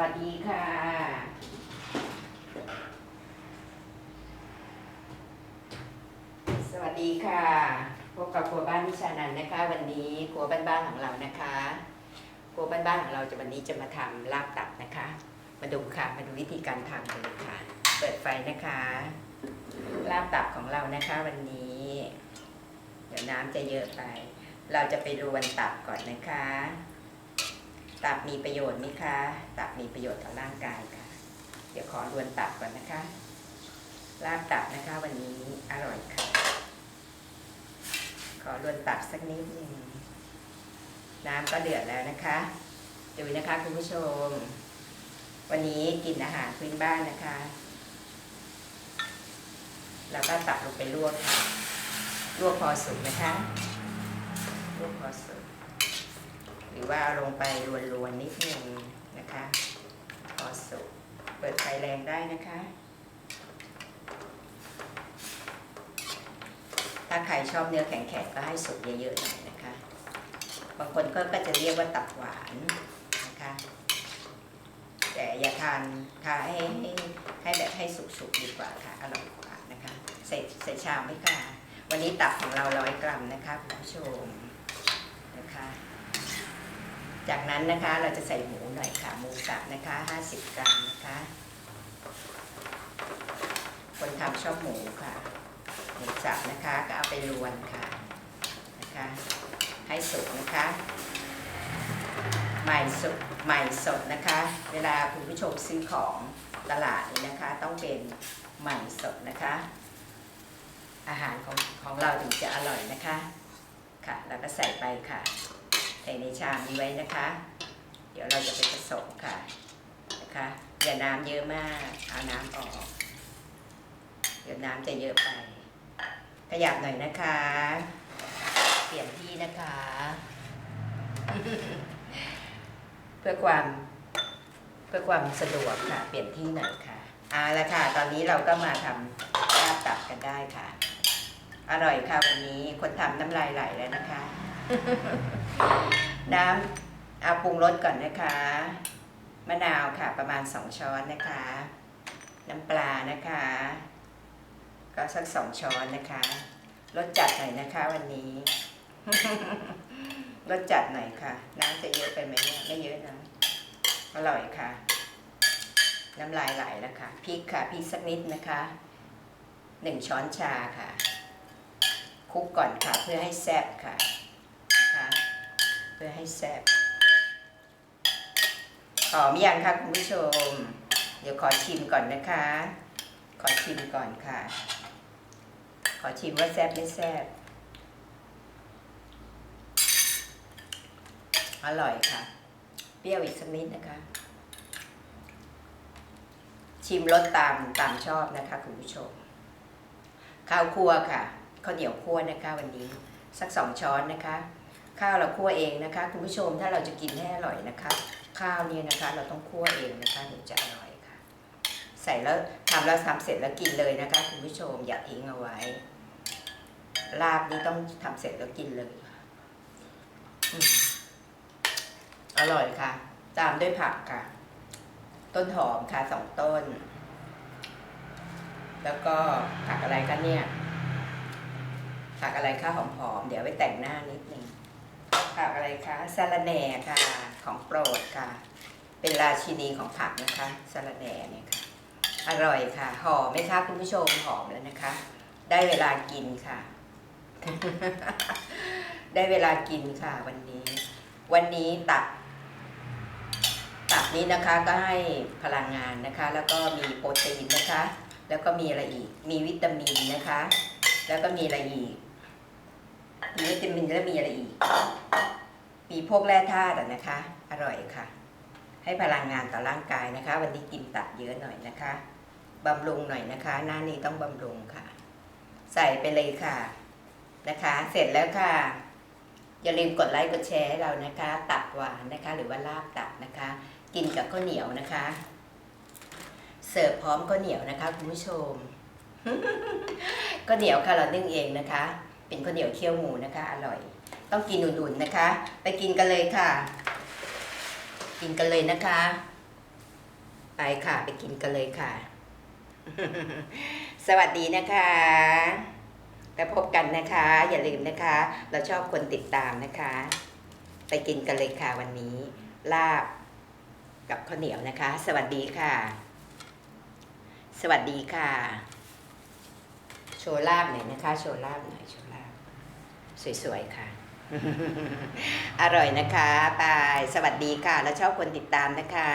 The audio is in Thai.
วัสดีค่ะสวัสดีค่ะพบกับครัวบ้านนิชานันนะคะ วันนี้ครัวบ้านๆของเรานะคะครัวบ้านๆของเราจะวันนี้จะมาทำลาบตับนะคะ มาดูค่ะมาดูวิธีการทำกันเลยค่ะ เปิดไฟนะคะลาบตับของเรานะคะ วันนี้ เดี๋ยวน้ำจะเยอะไป เราจะไปรวนตับก่อนนะคะ ตับมีประโยชน์ไหมคะ ตับมีประโยชน์ต่อร่างกายค่ะ เดี๋ยวขอรวนตับก่อนนะคะลาบตับนะคะวันนี้อร่อยค่ะ ขอรวนตับสักนิดหนึ่งน้ำก็เดือดแล้วนะคะ ดูนะคะคุณผู้ชม วันนี้กินอาหารพื้นบ้านนะคะ แล้วก็ตักลงไปลวกค่ะลวกพอสุกนะคะลวกพอสุก หรือว่าเอาลงไปรวนๆนิดนึงนะคะพอสุกเปิดไฟแรงได้นะคะ ถ้าใครชอบเนื้อแข็งๆก็ให้สุกเยอะๆหน่อยนะคะ บางคนก็ก็จะเรียกว่าตับหวานนะคะ แต่อย่าทานทานให้ให้ให้แบบให้สุกๆดีกว่าค่ะอร่อยกว่านะคะใส่ใส่ชามไหมค่ะวันนี้ตับของเราร้อยกรัมนะคะคุณผู้ชมนะคะ จากนั้นนะคะเราจะใส่หมูหน่อยค่ะหมูสับนะคะ 50 กรัมนะคะ คนทำชอบหมูค่ะหมูสับนะคะก็เอาไปรวนค่ะนะคะให้สุกนะคะใหม่สุดใหม่สดนะคะ เวลาคุณผู้ชมซื้อของตลาดนี่นะคะ ต้องเป็นใหม่สดนะคะ อาหารของของเราถึงจะอร่อยนะคะค่ะ แล้วก็ใส่ไปค่ะ ใส่ในชามนี้ไว้นะคะ เดี๋ยวเราจะไปผสมค่ะนะคะอย่าน้ำเยอะมาก เอาน้ำออก เดี๋ยวน้ำจะเยอะไป ขยับหน่อยนะคะ เปลี่ยนที่นะคะ เพื่อความเพื่อความสะดวกค่ะ เปลี่ยนที่หน่อยค่ะเอาละค่ะ ตอนนี้เราก็มาทำลาบตับกันได้ค่ะ อร่อยค่ะวันนี้คนทำน้ำลายไหลแล้วนะคะ น้ำเอาปรุงรสก่อนนะคะ มะนาวค่ะประมาณสองช้อนนะคะ น้ำปลานะคะ ก็สักสองช้อนนะคะรสจัดหน่อยนะคะวันนี้รสจัดหน่อยค่ะ น้ำจะเยอะไปไหมเนี่ยไม่เยอะนะอร่อยค่ะ น้ำลายไหลแล้วค่ะพริกค่ะพริกสักนิดนะคะหนึ่งช้อนชาค่ะคลุกก่อนค่ะเพื่อให้แซ่บค่ะนะคะ เพื่อให้แซ่บหอมยังคะคุณผู้ชม เดี๋ยวขอชิมก่อนนะคะ ขอชิมก่อนค่ะ ขอชิมว่าแซ่บไม่แซ่บอร่อยค่ะ เปรี้ยวอีกสักนิดนะคะ ชิมรสตามตามชอบนะคะคุณผู้ชม ข้าวคั่วค่ะข้าวเหนียวคั่วนะคะวันนี้ สักสองช้อนนะคะ ข้าวเราคั่วเองนะคะคุณผู้ชมถ้าเราจะกินให้อร่อยนะคะ ข้าวเนี่ยนะคะเราต้องคั่วเองนะคะถึงจะอร่อยค่ะ ใส่แล้วทำแล้วทำเสร็จแล้วกินเลยนะคะคุณผู้ชมอย่าทิ้งเอาไว้ ลาบนี่ต้องทำเสร็จแล้วกินเลยอร่อยค่ะ ตามด้วยผักค่ะ ต้นหอมค่ะสองต้น แล้วก็ผักอะไรคะเนี่ยผักอะไรคะหอมๆเดี๋ยวไปแต่งหน้านิดนึง ผักอะไรคะสะระแหน่ค่ะ ของโปรดค่ะ เป็นราชินีของผักนะคะสะระแหน่เนี่ยค่ะ อร่อยค่ะ หอมไหมคะคุณผู้ชมหอมแล้วนะคะ ได้เวลากินค่ะ ได้เวลากินค่ะ วันนี้ วันนี้ตับตับนี้นะคะก็ให้พลังงานนะคะ แล้วก็มีโปรตีนนะคะ แล้วก็มีอะไรอีก มีวิตามินนะคะ แล้วก็มีอะไรอีก มีวิตามินแล้วมีอะไรอีก มีพวกแร่ธาตุนะคะ อร่อยค่ะ ให้พลังงานต่อร่างกายนะคะ วันนี้กินตับเยอะหน่อยนะคะบำรุงหน่อยนะคะ หน้านี้ต้องบำรุงค่ะ ใส่ไปเลยค่ะนะคะ เสร็จแล้วค่ะ อย่าลืมกดไลค์กดแชร์ให้เรานะคะ ตับหวานนะคะ หรือว่าลาบตับนะคะ กินกับข้าวเหนียวนะคะ เสิร์ฟพร้อมข้าวเหนียวนะคะคุณผู้ชมข้าวเหนียวค่ะเรานึ่งเองนะคะ เป็นข้าวเหนียวเคี่ยวหมูนะคะ อร่อย ต้องกินอุ่นๆนะคะ ไปกินกันเลยค่ะ กินกันเลยนะคะ ไปค่ะ ไปกินกันเลยค่ะ สวัสดีนะคะแล้วพบกันนะคะ อย่าลืมนะคะ เราชอบคนติดตามนะคะ ไปกินกันเลยค่ะวันนี้ ลาบกับข้าวเหนียวนะคะ สวัสดีค่ะ สวัสดีค่ะ โชว์ลาบหน่อยนะคะ โชว์ลาบหน่อยโชว์ลาบ สวยๆค่ะ อร่อยนะคะบาย สวัสดีค่ะ แล้วชอบคนติดตามนะคะ